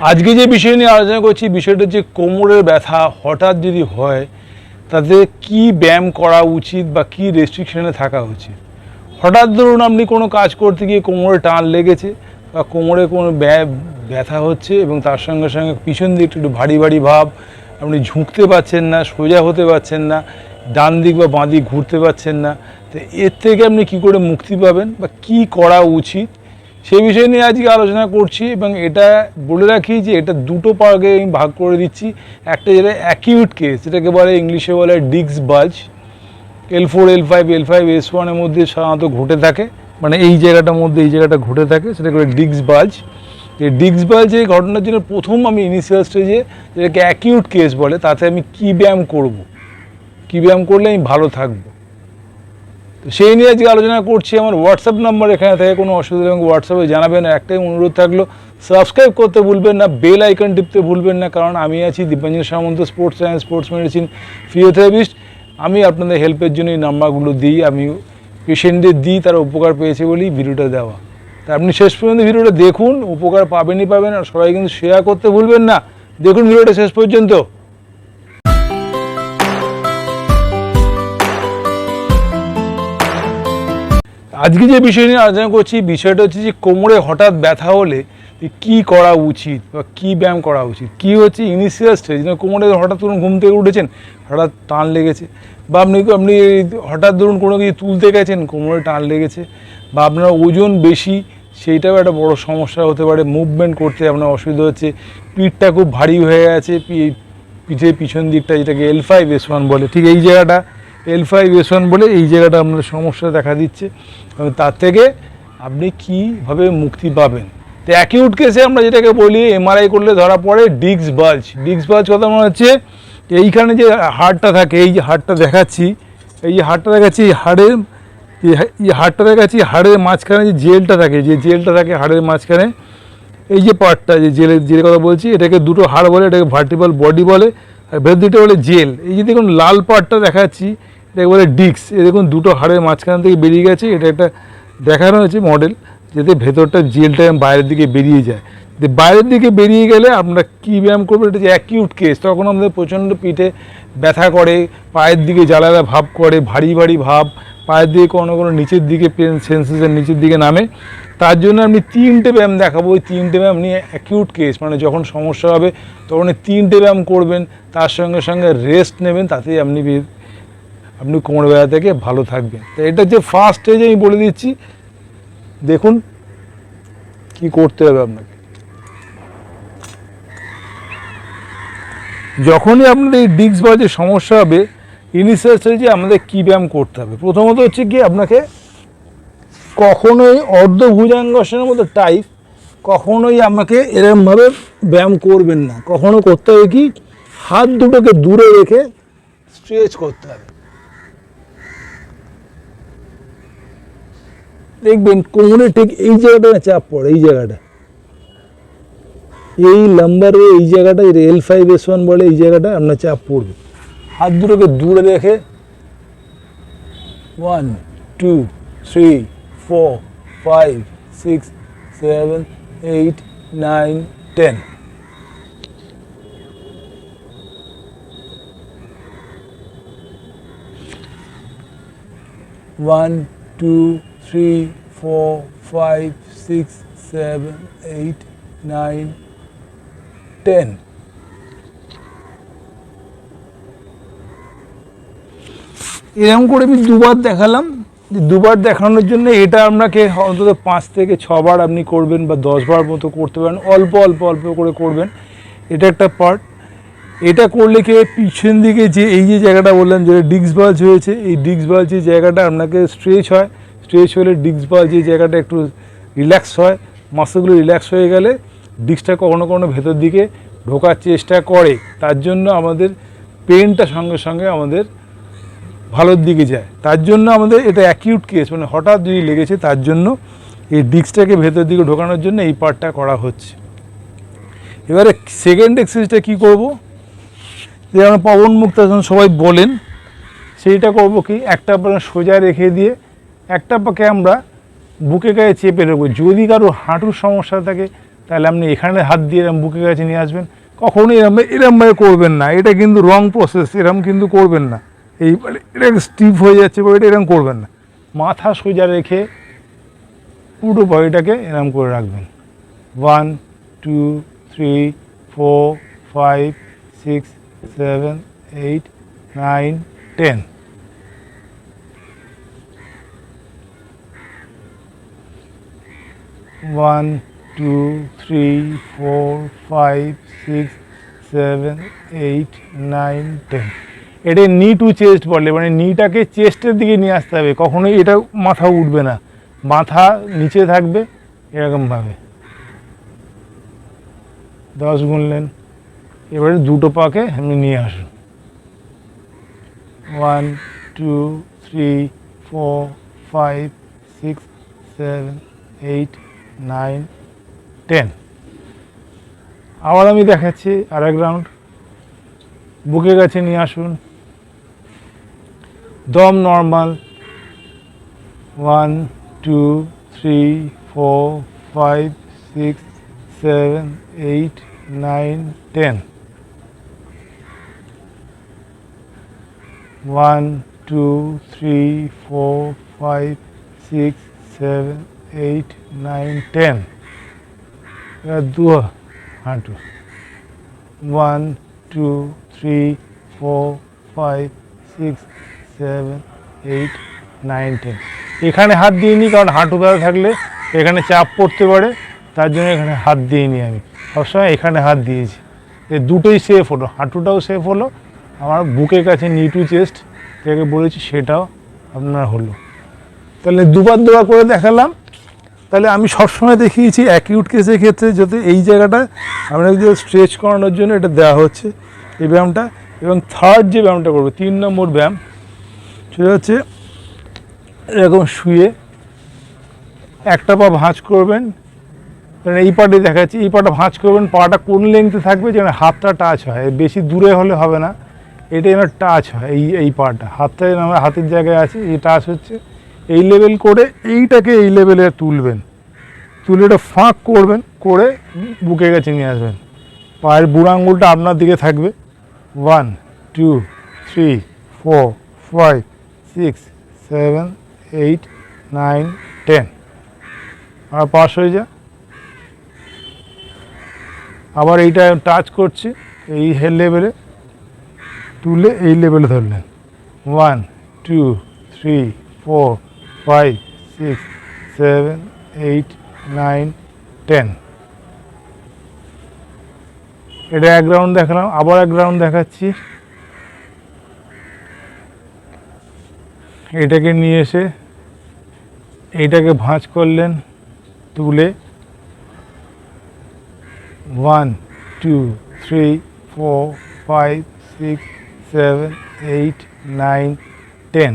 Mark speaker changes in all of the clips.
Speaker 1: আজকে যে বিষয় নিয়ে আলোচনা করছি, বিষয়টা হচ্ছে কোমরের ব্যথা হঠাৎ যদি হয়, তাতে কি ব্যায়াম করা উচিত বা কি রেস্ট্রিকশনে থাকা উচিত? হঠাৎ ধরুন আপনি কোনো কাজ করতে গিয়ে কোমরে টান লেগেছে বা কোমরে কোনো ব্যা- ব্যথা হচ্ছে এবং তার সঙ্গে সঙ্গে পিছন দিকটা একটু ভারী ভারী ভাব, আপনি ঝুঁকতে পারছেন না, সোজা হতে পারছেন না, ডান দিক বা বাঁ দিক ঘুরতে পারছেন না, তো এর থেকে আপনি কি করে মুক্তি পাবেন বা কি করা উচিত? সেই বিষয় নিয়ে আজকে আলোচনা করছি এবং এটা বলে রাখি যে এটা দুটো পার্কে আমি ভাগ করে দিচ্ছি। একটা যেটা অ্যাকিউট কেস যেটাকে বলে ইংলিশে বলে ডিক্স bulge L four L five L five S ওয়ানের মধ্যে সাধারণত ঘটে থাকে। মানে এই জায়গাটার মধ্যে এই জায়গাটা ঘটে থাকে, সেটাকে বলে ডিক্স বাজ যে ডিক্স বাজ এই ঘটনার জন্য প্রথম আমি ইনিশিয়াল স্টেজে যেটাকে অ্যাকিউট কেস বলে, তাতে আমি কী ব্যায়াম করব? কী ব্যায়াম করলে আমি ভালো থাকব? সেই নিয়ে আজকে আলোচনা করছি। আমার হোয়াটসঅ্যাপ নাম্বার এখানে থেকে কোনো অসুবিধা এবং হোয়াটসঅ্যাপে জানাবেন। একটাই অনুরোধ থাকল সাবস্ক্রাইব করতে ভুলবেন না বেল আইকন টিপতে ভুলবেন না, কারণ আমি আছি Dipanjan Samanta sports science sports medicine physiotherapist আমি আপনাদের হেল্পের জন্য এই নাম্বারগুলো দিই, আমি পেশেন্টদের দিই, তারা উপকার পেয়েছে বলেই ভিডিওটা দেওয়া। তা আপনি শেষ পর্যন্ত ভিডিওটা দেখুন, উপকার পাবেনই পাবেন, আর সবাই কিন্তু শেয়ার করতে ভুলবেন না। দেখুন ভিডিওটা শেষ পর্যন্ত। আজকে যে বিষয় নিয়ে আলোচনা করছি, বিষয়টা হচ্ছে যে কোমরে হঠাৎ ব্যথা হলে কি করা উচিত বা কি ব্যায়াম করা উচিত? কি হচ্ছে ইনিশিয়াল স্টেজ না কোমরে হঠাৎ ধরুন ঘুম থেকে উঠেছেন, হঠাৎ টান লেগেছে। বা আপনি আপনি হঠাৎ ধরুন কোনো কিছু তুলতে গেছেন, কোমরে টান লেগেছে বা আপনার ওজন বেশি, সেইটাও একটা বড় সমস্যা হতে পারে মুভমেন্ট করতে আপনার অসুবিধা হচ্ছে, পিঠটা খুব ভারী হয়ে গেছে, পি- পিঠের পিছন দিকটা যেটাকে এল ফাইভ এস ওয়ান বলে, ঠিক এই জায়গাটা এল ফাইভ এস ওয়ান বলে এই জায়গাটা আপনার সমস্যা দেখা দিচ্ছে। তার থেকে আপনি কীভাবে মুক্তি পাবেন? তো অ্যাকিউট কেসে আমরা যেটাকে বলি এমআরআই করলে ধরা পড়ে ডিক্স বাজ ডিক্স বাজ কথা মনে হচ্ছে এইখানে যে হাড়টা থাকে, এই যে হাড়টা দেখাচ্ছি, এই যে হাড়টা দেখাচ্ছি হাড়ের, এই হাড়টা দেখাচ্ছি, হাড়ের মাঝখানে যে জেলটা থাকে, যে জেলটা থাকে হাড়ের মাঝখানে, এই যে পার্টটা, যে জেলের জেলের কথা বলছি, এটাকে দুটো হাড় বলে, এটাকে ভার্টিবাল বডি বলে, আর ভেতর দিকটা বলে জেল। এই যে দেখুন, লাল পার্টটা দেখাচ্ছি এটাকে বলে ডিক্স এ দেখুন, দুটো হাড়ের মাঝখান থেকে বেরিয়ে গেছে। এটা একটা দেখানো হয়েছে মডেল যাতে ভেতরটা জেলটা বাইরের দিকে বেরিয়ে যায়। যে বাইরের দিকে বেরিয়ে গেলে আমরা কী ব্যায়াম করব, এটা যে অ্যাকিউট কেস তখন আমাদের প্রচণ্ড পিঠে ব্যথা করে, পায়ের দিকে জ্বালালা ভাব করে, ভারী ভারী ভাব, পায়ের দিকে কোনো কোনো নিচের দিকে পেন সেন্সেশন নিচের দিকে নামে। তার জন্য আপনি তিনটে ব্যায়াম দেখাবো। ওই তিনটে ব্যায়াম নিয়ে অ্যাকিউট কেস মানে যখন সমস্যা হবে, তখন তিনটে ব্যায়াম করবেন, তার সঙ্গে সঙ্গে রেস্ট নেবেন, তাতেই আপনি আপনি কোমর ব্যথা থেকে ভালো থাকবেন। তো এটা যে ফার্স্ট স্টেজ আমি বলে দিচ্ছি, দেখুন কি করতে হবে আপনাকে। যখনই আপনার এই ডিস্ক বা যে সমস্যা হবে ইনিশিয়াল স্টেজে আমাদের কী ব্যায়াম করতে হবে? প্রথমত হচ্ছে কি আপনাকে কখনোই অর্ধ ভুজাঙ্গাসনের মতো টাইপ কখনোই আমাকে এরমভাবে ব্যায়াম করবেন না। কখনো করতে হবে কি? হাত দুটোকে দূরে রেখে স্ট্রেচ করতে হবে। দেখবেন কোমরে ঠিক এই জায়গাটা না চাপ পড়ে এই জায়গাটা। এই লাম্বারে এই জায়গাটা এল ফাইভ এস ওয়ান বলে এই জায়গাটা আপনার চাপ পড়বে হাত দুটোকে দূরে রেখে one two three four five six seven eight nine ten one two three four five six seven eight nine ten এরকম করে আমি দুবার দেখালাম। দুবার দেখানোর জন্য এটা আপনাকে অন্তত পাঁচ থেকে ছবার আপনি করবেন বা দশবার মতো করতে পারেন। অল্প অল্প অল্প করে করবেন। এটা একটা পার্ট এটা করলে কি পিছন দিকে যে এই যে জায়গাটা বললাম যে ডিক্স বাল্জ হয়েছে, এই ডিক্স বাল্জ যে জায়গাটা আপনাকে স্ট্রেচ হয় স্ট্রেচ হলে ডিক্স বাল্জ যে জায়গাটা একটু রিল্যাক্স হয়, মাসলগুলো রিল্যাক্স হয়ে গেলে ডিস্কটা কখনো কখনো ভেতর দিকে ঢোকার চেষ্টা করে। তার জন্য আমাদের পেনটা সঙ্গে সঙ্গে আমাদের ভালোর দিকে যায়। তার জন্য আমাদের এটা অ্যাকিউট কেস মানে হঠাৎ যদি লেগেছে তার জন্য এই ডিস্কটাকে ভেতর দিকে ঢোকানোর জন্য এই পার্টটা করা হচ্ছে। এবারে সেকেন্ড এক্সারসাইজটা কী করব? যেমন পবন মুক্তাসন সবাই বলেন, সেইটা করব কি, একটা পা সোজা রেখে দিয়ে একটা পাকে আমরা বুকে গায়ে চেপে রাখব যদি কারও হাঁটুর সমস্যা থাকে, তাহলে আপনি এখানে হাত দিয়ে এরম বুকে কাছে নিয়ে আসবেন। কখনোই এরম এরমভাবে করবেন না। এটা কিন্তু রং প্রসেস এরম কিন্তু করবেন না। এই এটা স্টিফ হয়ে যাচ্ছে, বা এটা এরম করবেন না। মাথা সোজা রেখে পুরো বডিটাকে এরম করে রাখবেন। One two three four five six seven eight nine ten one two three four five six seven eight nine ten এটা নি টু চেস্ট বলে মানে নিটাকে চেস্টের দিকে নিয়ে আসতে হবে। কখনোই এটা মাথা উঠবে না। মাথা নিচে থাকবে, এরকমভাবে। দশ গুনলেন এবারে দুটো পাকে আপনি নিয়ে আসুন। One two three four five six seven eight nine, ten. আবার আমি দেখাচ্ছি আর এক রাউন্ড। বুকে কাছে নিয়ে আসুন। দম normal. One, two, three, four, five, six, seven, eight, nine, ten. One, two, three, four, five, six, seven, eight nine ten দু হাঁটু one two three four five six seven eight nine ten এখানে হাত দিইনি কারণ হাঁটু ব্যথা থাকলে এখানে চাপ পড়তে পারে, তার জন্য এখানে হাত দিইনি আমি। সবসময় এখানে হাত দিয়েছি। এই দুটোই সেফ হলো। হাঁটুটাও সেফ হলো। আমার বুকের কাছে নিটু চেস্ট থেকে বলেছি সেটাও আপনার হলো। তাহলে দুবার দুবার করে দেখালাম। তাহলে আমি সবসময় দেখিয়েছি অ্যাকিউট কেসের ক্ষেত্রে যাতে এই জায়গাটা আপনাকে স্ট্রেচ করানোর জন্য এটা দেওয়া হচ্ছে, এই ব্যায়ামটা। এবং থার্ড যে ব্যায়ামটা করব, তিন নম্বর ব্যায়াম, সেটা হচ্ছে এরকম শুয়ে একটা পা ভাঁজ করবেন। এই পাটে দেখাচ্ছি, এই পাটা ভাঁজ করবেন, পাটা কোন লেংথে থাকবে যেন হাতটা টাচ হয়। বেশি দূরে হলে হবে না এটা যেন টাচ হয়, এই এই পাটা। হাতটা যেন আমার হাতের জায়গায় আছে, এই টাচ হচ্ছে এই লেভেল করে এইটাকে এই লেভেলে তুলবেন। তুলে এটা ফাঁক করবেন, করে বুকে কাছে নিয়ে আসবেন। পায়ের বুড়ো আঙুলটা আপনার দিকে থাকবে। One two three four five six seven eight nine ten আর পাশ হয়ে যা। আবার এইটা টাচ করছি, এই হেড লেভেলে তুলে এই লেভেলে ধরলেন। One two three four five six seven eight nine ten এটা এক রাউন্ড দেখালাম, আবার এক রাউন্ড দেখাচ্ছি। এটাকে নিয়ে এসে এইটাকে ভাঁজ করলেন তুলে। One two three four five six seven eight nine ten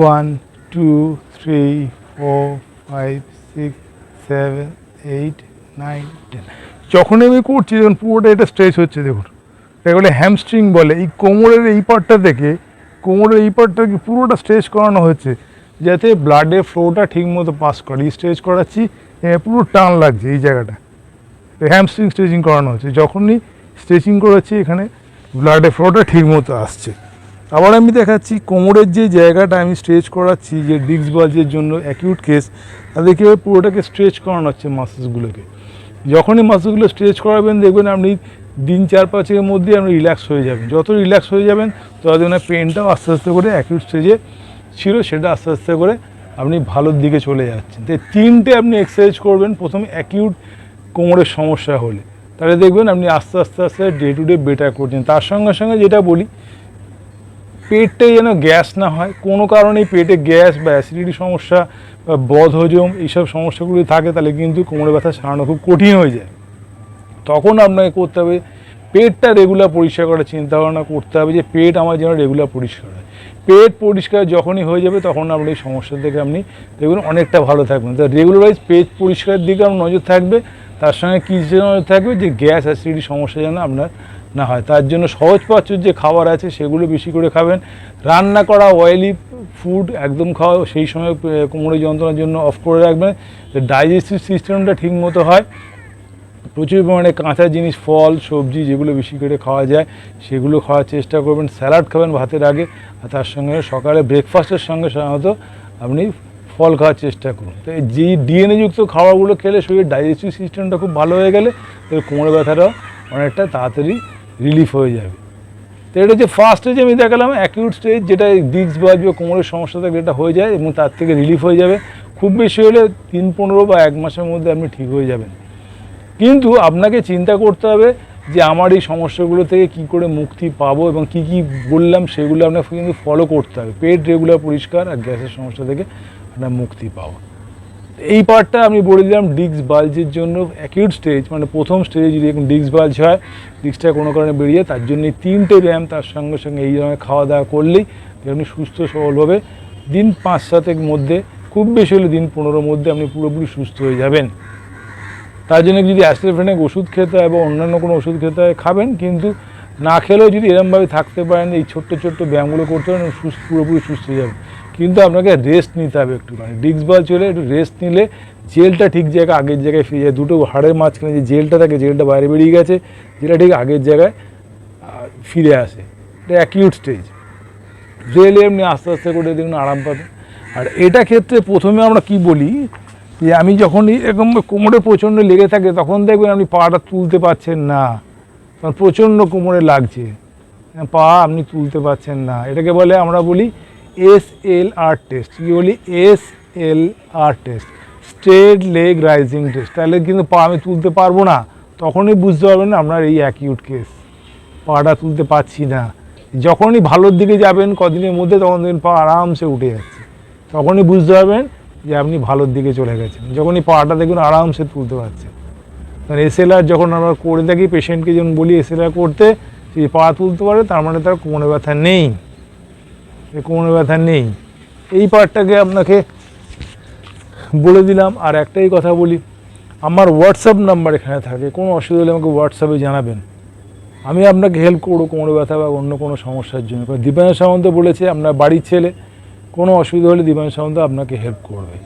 Speaker 1: one two three four five six seven eight nine ten যখন আমি করছি যখন পুরোটা এটা স্ট্রেচ হচ্ছে, দেখুন। এগুলো হ্যামস্ট্রিং বলে। এই কোমরের এই পার্টটা থেকে কোমরের এই পার্টটাকে পুরোটা স্ট্রেচ করানো হচ্ছে, যাতে ব্লাডের ফ্লোটা ঠিকমতো পাস করে। এই স্ট্রেচ করাচ্ছি পুরো টান লাগছে এই জায়গাটা। হ্যামস্ট্রিং স্ট্রেচিং করানো হচ্ছে। যখনই স্ট্রেচিং করাচ্ছি, এখানে ব্লাডের ফ্লোটা ঠিকমতো আসছে। আবার আমি দেখাচ্ছি কোমরের যে জায়গাটা আমি স্ট্রেচ করাচ্ছি, যে ডিস্ক বালজের জন্য অ্যাকিউট কেস তাদের কীভাবে পুরোটাকে স্ট্রেচ করানো হচ্ছে মাসেসগুলোকে যখনই মাসেসগুলো স্ট্রেচ করাবেন, দেখবেন আপনি দিন চার পাঁচের মধ্যে আপনি রিল্যাক্স হয়ে যাবেন। যত রিল্যাক্স হয়ে যাবেন, তত ততদিন পেনটাও আস্তে আস্তে করে অ্যাকিউট স্টেজে ছিল, সেটা আস্তে আস্তে করে আপনি ভালোর দিকে চলে যাচ্ছেন। তো তিনটে আপনি এক্সারসাইজ করবেন, প্রথমে অ্যাকিউট কোমরের সমস্যা হলে। তাহলে দেখবেন আপনি আস্তে আস্তে আস্তে ডে টু ডে বেটার করছেন। তার সঙ্গে সঙ্গে যেটা বলি পেটটাই যেন গ্যাস না হয়, কোনো কারণেই পেটে গ্যাস বা অ্যাসিডিটি সমস্যা বা বদহজম এইসব সমস্যাগুলি থাকে, তাহলে কিন্তু কোমরে ব্যথা সারানো খুব কঠিন হয়ে যায়। তখন আপনাকে করতে হবে, পেটটা রেগুলার পরিষ্কার করার চিন্তা ভাবনা করতে হবে যে পেট আমার যেন রেগুলার পরিষ্কার হয় পেট পরিষ্কার যখনই হয়ে যাবে তখন আপনি এই সমস্যা থেকে আপনি দেখবেন অনেকটা ভালো থাকবেন। তো রেগুলারাইজ পেট পরিষ্কারের দিকে আপনার নজর থাকবে তার সঙ্গে কী যে নজর থাকবে যে গ্যাস অ্যাসিডিটি সমস্যা যেন আপনার না হয়। তার জন্য সহজ পাচ্য যে খাবার আছে সেগুলো বেশি করে খাবেন। রান্না করা অয়েলি ফুড একদম খাওয়া সেই সময় আহ, কোমরের যন্ত্রণার জন্য অফ করে রাখবেন। ডাইজেস্টিভ সিস্টেমটা ঠিক মতো হয়। প্রচুর পরিমাণে কাঁচা জিনিস ফল সবজি যেগুলো বেশি করে খাওয়া যায় সেগুলো খাওয়ার চেষ্টা করবেন। স্যালাড খাবেন ভাতের আগে। আর তার সঙ্গে সকালে ব্রেকফাস্টের সঙ্গে সাধারণত আপনি ফল খাওয়ার চেষ্টা করুন। তো এই যে ডিএনএযুক্ত খাবারগুলো খেলে শরীরের ডাইজেস্টিভ সিস্টেমটা খুব ভালো হয়ে গেলে তো কোমরে ব্যথাটাও অনেকটা তাড়াতাড়ি রিলিফ হয়ে যাবে। তো এটা হচ্ছে ফার্স্ট স্টেজ আমি দেখালাম অ্যাকিউট স্টেজ যেটা ডিস্ক বাজবে কোমরের সমস্যা থাকলে এটা হয়ে যায় এবং তার থেকে রিলিফ হয়ে যাবে। খুব বেশি হলে তিন, পনেরো বা এক মাসের মধ্যে আপনি ঠিক হয়ে যাবেন। কিন্তু আপনাকে চিন্তা করতে হবে যে আমার এই সমস্যাগুলো থেকে কি করে মুক্তি পাবো এবং কি কি বললাম সেগুলো আপনাকে কিন্তু ফলো করতে হবে। পেট রেগুলার পরিষ্কার আর গ্যাসের সমস্যা থেকে আপনার মুক্তি পাওয়া এই পার্টটা আমি বলে দিলাম ডিস্ক বালজের জন্য অ্যাকিউট স্টেজ মানে প্রথম স্টেজে যদি এরকম ডিস্ক বালজ হয়, ডিস্কটা কোনো কারণে বেরিয়ে তার জন্য তিনটে ব্যায়াম তার সঙ্গে সঙ্গে এই ধরনের খাওয়া দাওয়া করলেই আপনি সুস্থ সবলভাবে দিন পাঁচ সাতের মধ্যে, খুব বেশি হলে দিন পনেরোর মধ্যে আপনি পুরোপুরি সুস্থ হয়ে যাবেন। তার জন্য যদি অ্যাস্ট্রোফেনিক ওষুধ খেতে হয় বা অন্যান্য কোনো ওষুধ খেতে হয়, খাবেন, কিন্তু না খেলেও যদি এরমভাবে থাকতে পারেন, এই ছোট্ট ছোট্ট ব্যায়ামগুলো করতে পারেন, সুস্থ, পুরোপুরি সুস্থ হয়ে যাবেন। কিন্তু আপনাকে রেস্ট নিতে হবে একটুখানি ডিস্ক বল চলে একটু রেস্ট নিলে জেলটা ঠিক জায়গায়, আগের জায়গায় ফিরে যায়। দুটো হাড়ের মাঝখানে যে জেলটা থাকে, জেলটা বাইরে বেরিয়ে গেছে, যেটা ঠিক আগের জায়গায় ফিরে আসে। এটা অ্যাকিউট স্টেজ রেলে এমনি আস্তে আস্তে করে দেখুন আরাম পাবে। আর এটা ক্ষেত্রে প্রথমে আমরা কি বলি, যে আমি যখনই এরকম কোমরে প্রচণ্ড লেগে থাকে, তখন দেখবেন আপনি পাটা তুলতে পারছেন না। তখন প্রচণ্ড কোমরে লাগছে। পা আপনি তুলতে পারছেন না। এটাকে বলে আমরা বলি এস এল আর টেস্ট কি S L R test straight leg raising test তাহলে কিন্তু পা আমি তুলতে পারব না। তখনই বুঝতে পারবেন আপনার এই অ্যাকিউট কেস পাটা তুলতে পারছি না। যখনই ভালোর দিকে যাবেন কদিনের মধ্যে, তখন দেখবেন পা আরামসে উঠে যাচ্ছে। তখনই বুঝতে পারবেন যে আপনি ভালোর দিকে চলে গেছেন। যখনই পাটা দেখুন আরামসে তুলতে পারছেন। কারণ এসএলআর যখন আমরা করে থাকি পেশেন্টকে যখন বলি এসএলআর করতে সে পা তুলতে পারে, তার মানে তার কোমরে ব্যথা নেই। এ কোমরে ব্যথা নেই। এই পার্টটাকে আপনাকে বলে দিলাম, আর একটাই কথা বলি, আমার হোয়াটসঅ্যাপ নাম্বার এখানে থাকে, কোনো অসুবিধা হলে আমাকে হোয়াটসঅ্যাপে জানাবেন। আমি আপনাকে হেল্প করব কোমরে ব্যথা বা অন্য কোনো সমস্যার জন্য। দীপায়ন সামন্ত বলেছে, আপনার বাড়ির ছেলে, কোনো অসুবিধা হলে দীপায়ন সামন্ত আপনাকে হেল্প করবে।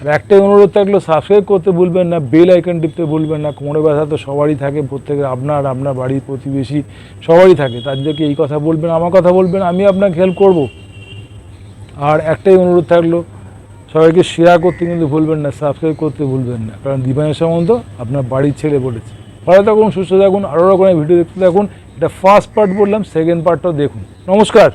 Speaker 1: আর একটাই অনুরোধ থাকল সাবস্ক্রাইব করতে ভুলবেন না বেল আইকন টিপতে ভুলবেন না কোমরে ব্যথা তো সবারই থাকে, প্রত্যেকের আপনার আপনার বাড়ির প্রতিবেশী সবারই থাকে। তাদেরকে এই কথা বলবেন, আমার কথা বলবেন, আমি আপনাকে হেল্প করব। আর একটাই অনুরোধ থাকল, সবাইকে শেয়ার করতে কিন্তু ভুলবেন না সাবস্ক্রাইব করতে ভুলবেন না, কারণ দীপায়ন সামন্ত আপনার বাড়ির ছেলে বলেছে। ভালো থাকুন, সুস্থ থাকুন, আরও রকমের ভিডিও দেখতে থাকুন। এটা ফার্স্ট পার্ট বললাম সেকেন্ড পার্টটাও দেখুন। নমস্কার।